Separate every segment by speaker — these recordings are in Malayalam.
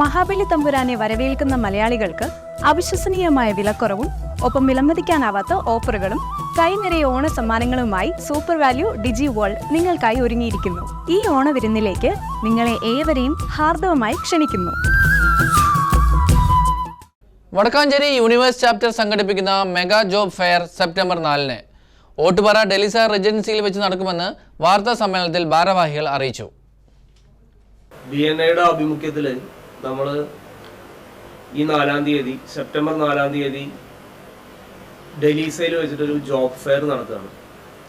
Speaker 1: മഹാബലി തമ്പുരാനെ വരവേൽക്കുന്ന മലയാളികൾക്ക് അവിശ്വസനീയമായ വിലക്കുറവും ഒപ്പം വിലമതിക്കാനാവാത്ത ഓഫറുകളും കൈനിറയ ഓണ സമ്മാനങ്ങളുമായി സൂപ്പർ വാല്യൂ ഡിജി വേൾഡ് നിങ്ങൾക്കായി ഒരുങ്ങിയിരിക്കുന്നു. ഈ ഓണവിരുന്നിലേക്ക് നിങ്ങളെ ഏവരെയും ഹാർദവമായി ക്ഷണിക്കുന്നു.
Speaker 2: വടക്കാഞ്ചേരി യൂണിവേഴ്സ് ചാപ്റ്റർ സംഘടിപ്പിക്കുന്ന മെഗാ ജോബ് ഫെയർ സെപ്റ്റംബർ നാലിന് ഓട്ടുപാറ ഡെലിസ റെജൻസിയിൽ വെച്ച് നടക്കുമെന്ന് വാർത്താ സമ്മേളനത്തിൽ ഭാരവാഹികൾ അറിയിച്ചു.
Speaker 3: ഡി എൻ ഐയുടെ ആഭിമുഖ്യത്തിൽ നമ്മൾ ഈ നാലാം തീയതി സെപ്റ്റംബർ നാലാം തീയതി ഡൽഹിസയിൽ വെച്ചിട്ടൊരു ജോബ് ഫെയർ നടത്തുകയാണ്.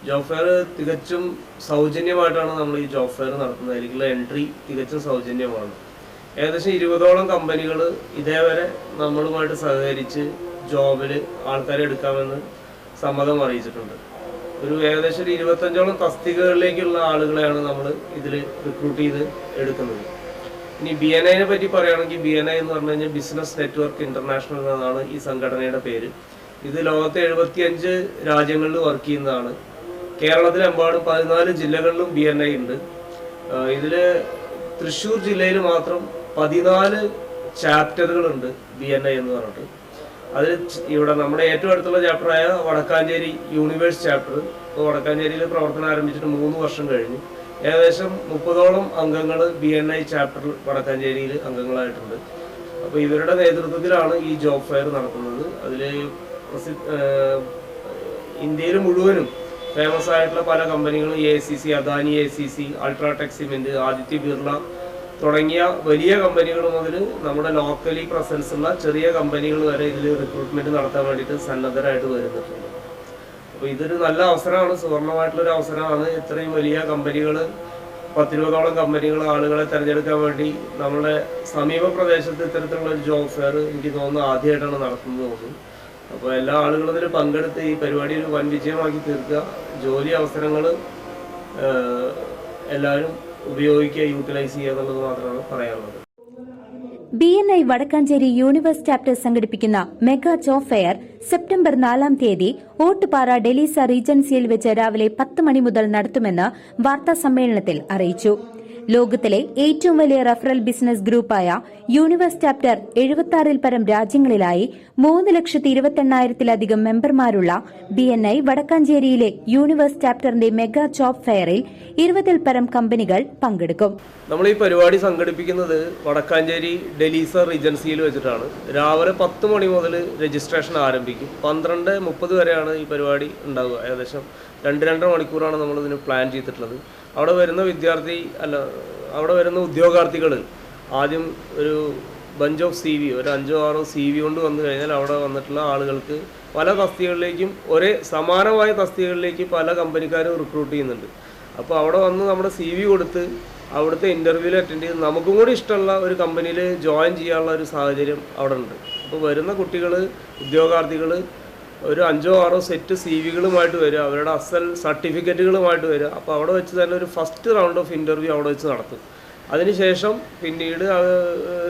Speaker 3: ജോബ് ഫെയർ തികച്ചും സൗജന്യമായിട്ടാണ് നമ്മൾ ഈ ജോബ് ഫെയർ നടത്തുന്നത്. അതിലേക്കുള്ള എൻട്രി തികച്ചും സൗജന്യമാണ്. ഏകദേശം ഇരുപതോളം കമ്പനികൾ ഇതേവരെ നമ്മളുമായിട്ട് സഹകരിച്ച് ജോബിൽ ആൾക്കാരെ എടുക്കാമെന്ന് സമ്മതം അറിയിച്ചിട്ടുണ്ട്. ഒരു ഏകദേശം ഒരു ഇരുപത്തഞ്ചോളം തസ്തികകളിലേക്കുള്ള ആളുകളെയാണ് നമ്മൾ ഇതിൽ റിക്രൂട്ട് ചെയ്ത് എടുക്കുന്നത്. ഇനി ബി എൻ ഐനെ പറ്റി പറയുകയാണെങ്കിൽ ബി എൻ ഐ എന്ന് പറഞ്ഞു കഴിഞ്ഞാൽ ബിസിനസ് നെറ്റ്വർക്ക് ഇന്റർനാഷണൽ എന്നാണ് ഈ സംഘടനയുടെ പേര്. ഇത് ലോകത്തെ എഴുപത്തിയഞ്ച് രാജ്യങ്ങളിൽ വർക്ക് ചെയ്യുന്നതാണ്. കേരളത്തിലെമ്പാടും പതിനാല് ജില്ലകളിലും ബി എൻ ഐ ഉണ്ട്. ഇതിൽ തൃശ്ശൂർ ജില്ലയിൽ മാത്രം പതിനാല് ചാപ്റ്ററുകളുണ്ട് ബി എൻ ഐ എന്ന് പറഞ്ഞിട്ട്. അതിൽ ഇവിടെ നമ്മുടെ ഏറ്റവും അടുത്തുള്ള ചാപ്റ്ററായ വടക്കാഞ്ചേരി യൂണിവേഴ്സ് ചാപ്റ്റർ ഇപ്പോൾ വടക്കാഞ്ചേരിയിൽ പ്രവർത്തനം ആരംഭിച്ചിട്ട് മൂന്ന് വർഷം കഴിഞ്ഞു. ഏകദേശം മുപ്പതോളം അംഗങ്ങൾ ബി എൻ ഐ ചാപ്റ്റർ വടക്കാഞ്ചേരിയിൽ അംഗങ്ങളായിട്ടുണ്ട്. അപ്പോൾ ഇവരുടെ നേതൃത്വത്തിലാണ് ഈ ജോബ് ഫെയർ നടക്കുന്നത്. അതിൽ ഇന്ത്യയിൽ മുഴുവനും ഫേമസ് ആയിട്ടുള്ള പല കമ്പനികളും A C C Adani A C C UltraTech cement Aditya Birla തുടങ്ങിയ വലിയ കമ്പനികൾ മുതൽ നമ്മുടെ ലോക്കലി പ്രസൻസ് ഉള്ള ചെറിയ കമ്പനികൾ വരെ ഇതിൽ റിക്രൂട്ട്മെന്റ് നടത്താൻ വേണ്ടിയിട്ട് സന്നദ്ധരായിട്ട് വരുന്നുണ്ട്. അപ്പോൾ ഇതൊരു നല്ല അവസരമാണ് സുവർണമായിട്ടുള്ള ഒരു അവസരമാണ്. ഇത്രയും വലിയ കമ്പനികൾ പത്തിരുപതോളം കമ്പനികൾ ആളുകളെ തിരഞ്ഞെടുക്കാൻ വേണ്ടി നമ്മുടെ സമീപ പ്രദേശത്ത് ഇത്തരത്തിലുള്ള ഒരു ജോബ് ഫെയർ എനിക്ക് തോന്നുന്നു ആദ്യമായിട്ടാണ് നടത്തുന്നത് തോന്നുന്നു. അപ്പോൾ എല്ലാ ആളുകളും ഇതിൽ പങ്കെടുത്ത് ഈ പരിപാടി ഒരു വൻ വിജയമാക്കി തീർക്കുക. ജോലി അവസരങ്ങൾ എല്ലാവരും ഉപയോഗിക്കുക യൂട്ടിലൈസ് ചെയ്യുക എന്നുള്ളത് മാത്രമാണ് പറയാനുള്ളത്.
Speaker 4: B N I Vadakkanchery universe chapter സംഘടിപ്പിക്കുന്ന മെഗാ ജോബ് ഫെയർ സെപ്റ്റംബർ നാലാം തീയതി ഓട്ടുപാറ ഡെലീസ റീജൻസിയിൽ വെച്ച് രാവിലെ പത്ത് മണി മുതൽ നടത്തുമെന്ന് വാർത്താ സമ്മേളനത്തിൽ അറിയിച്ചു ലോകത്തിലെ ഏറ്റവും വലിയ റഫറൽ ബിസിനസ് ഗ്രൂപ്പായ യൂണിവേഴ്സ് ചാപ്റ്റർ എഴുപത്തിയാറിൽ പരം രാജ്യങ്ങളിലായി മൂന്ന് ലക്ഷത്തി ഇരുപത്തെണ്ണായിരത്തിലധികം മെമ്പർമാരുള്ള ബി എൻ ഐ വടക്കാഞ്ചേരിയിലെ യൂണിവേഴ്സ് ചാപ്റ്ററിന്റെ മെഗാ ചോപ്പ് ഫെയറിൽ ഇരുപതിൽ പരം കമ്പനികൾ പങ്കെടുക്കും.
Speaker 3: നമ്മൾ ഈ പരിപാടി സംഘടിപ്പിക്കുന്നത് വടക്കാഞ്ചേരി ഡെലീസ റീജൻസിയിൽ വെച്ചിട്ടാണ്. രാവിലെ പത്ത് മണി മുതൽ രജിസ്ട്രേഷൻ ആരംഭിക്കും. പന്ത്രണ്ട് മുപ്പത് വരെയാണ് ഈ പരിപാടി ഉണ്ടാവുക. ഏകദേശം രണ്ട് രണ്ടര മണിക്കൂറാണ് നമ്മൾ ഇതിന് പ്ലാൻ ചെയ്തിട്ടുള്ളത്. അവിടെ വരുന്ന വിദ്യാർത്ഥി അല്ല അവിടെ വരുന്ന ഉദ്യോഗാർത്ഥികൾ ആദ്യം ഒരു ബഞ്ച് ഓഫ് സി വി ഒരു അഞ്ചോ ആറോ സി വി കൊണ്ട് വന്നു കഴിഞ്ഞാൽ അവിടെ വന്നിട്ടുള്ള ആളുകൾക്ക് പല തസ്തികകളിലേക്കും ഒരേ സമാനമായ തസ്തികകളിലേക്ക് പല കമ്പനിക്കാരും റിക്രൂട്ട് ചെയ്യുന്നുണ്ട്. അപ്പോൾ അവിടെ വന്ന് നമ്മുടെ സി വി കൊടുത്ത് അവിടുത്തെ ഇന്റർവ്യൂവിൽ അറ്റൻഡ് ചെയ്ത് നമുക്കും കൂടി ഇഷ്ടമുള്ള ഒരു കമ്പനിയിൽ ജോയിൻ ചെയ്യാനുള്ള ഒരു സാഹചര്യം അവിടെ ഉണ്ട്. അപ്പോൾ വരുന്ന കുട്ടികൾ ഉദ്യോഗാർത്ഥികൾ ഒരു അഞ്ചോ ആറോ സെറ്റ് സി വികളുമായിട്ട് വരിക അവരുടെ അസൽ സർട്ടിഫിക്കറ്റുകളുമായിട്ട് വരിക. അപ്പോൾ അവിടെ വെച്ച് തന്നെ ഒരു ഫസ്റ്റ് റൗണ്ട് ഓഫ് ഇന്റർവ്യൂ അവിടെ വെച്ച് നടത്തും. അതിനുശേഷം പിന്നീട്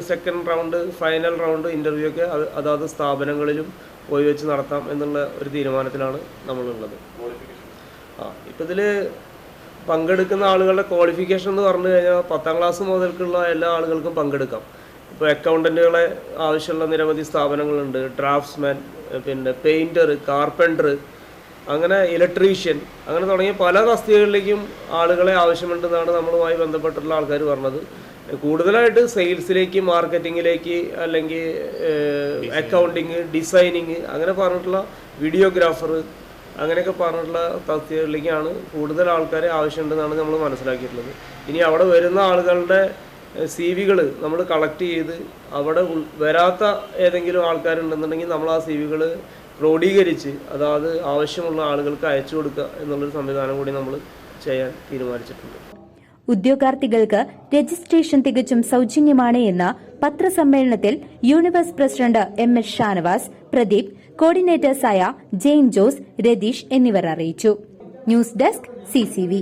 Speaker 3: second round final round interview ഒക്കെ അത് അതാത് സ്ഥാപനങ്ങളിലും പോയി വെച്ച് നടത്താം എന്നുള്ള ഒരു തീരുമാനത്തിലാണ് നമ്മളുള്ളത്. ആ ഇപ്പം ഇതിൽ പങ്കെടുക്കുന്ന ആളുകളുടെ ക്വാളിഫിക്കേഷൻ എന്ന് പറഞ്ഞു കഴിഞ്ഞാൽ പത്താം ക്ലാസ് മുതൽക്കുള്ള എല്ലാ ആളുകൾക്കും പങ്കെടുക്കാം. ഇപ്പോൾ അക്കൗണ്ടന്റുകളെ ആവശ്യമുള്ള നിരവധി സ്ഥാപനങ്ങളുണ്ട്. ഡ്രാഫ്റ്റ്സ്മാൻ പിന്നെ പെയിന്റർ കാർപ്പന്റർ അങ്ങനെ ഇലക്ട്രീഷ്യൻ അങ്ങനെ തുടങ്ങിയ പല തസ്തികകളിലേക്കും ആളുകളെ ആവശ്യമുണ്ടെന്നാണ് നമ്മളുമായി ബന്ധപ്പെട്ടുള്ള ആൾക്കാർ പറഞ്ഞത്. കൂടുതലായിട്ട് സെയിൽസിലേക്ക് മാർക്കറ്റിങ്ങിലേക്ക് അല്ലെങ്കിൽ അക്കൗണ്ടിങ് ഡിസൈനിങ് അങ്ങനെ പറഞ്ഞിട്ടുള്ള വീഡിയോഗ്രാഫർ അങ്ങനെയൊക്കെ പറഞ്ഞിട്ടുള്ള തസ്തികകളിലേക്കാണ് കൂടുതൽ ആൾക്കാരെ ആവശ്യമുണ്ടെന്നാണ് നമ്മൾ മനസ്സിലാക്കിയിട്ടുള്ളത്. ഇനി അവിടെ വരുന്ന ആളുകളുടെ സി വികൾ നമ്മൾ കളക്ട് ചെയ്ത് അവിടെ വരാത്ത ഏതെങ്കിലും ആൾക്കാരുണ്ടെന്നുണ്ടെങ്കിൽ നമ്മൾ ആ സി വികൾ ക്രോഡീകരിച്ച് അതായത് ആവശ്യമുള്ള ആളുകൾക്ക് അയച്ചു കൊടുക്കുക എന്നുള്ളൊരു സംവിധാനം കൂടി നമ്മൾ ചെയ്യാൻ തീരുമാനിച്ചിട്ടുണ്ട്.
Speaker 4: ഉദ്യോഗാർത്ഥികൾക്ക് രജിസ്ട്രേഷൻ തികച്ചും സൌജന്യമാണ് എന്ന് പത്രസമ്മേളനത്തിൽ universe president M S Shanavas Pradeep കോർഡിനേറ്റേഴ്സായ Jain Jose Ratheesh എന്നിവർ അറിയിച്ചു. News desk CCV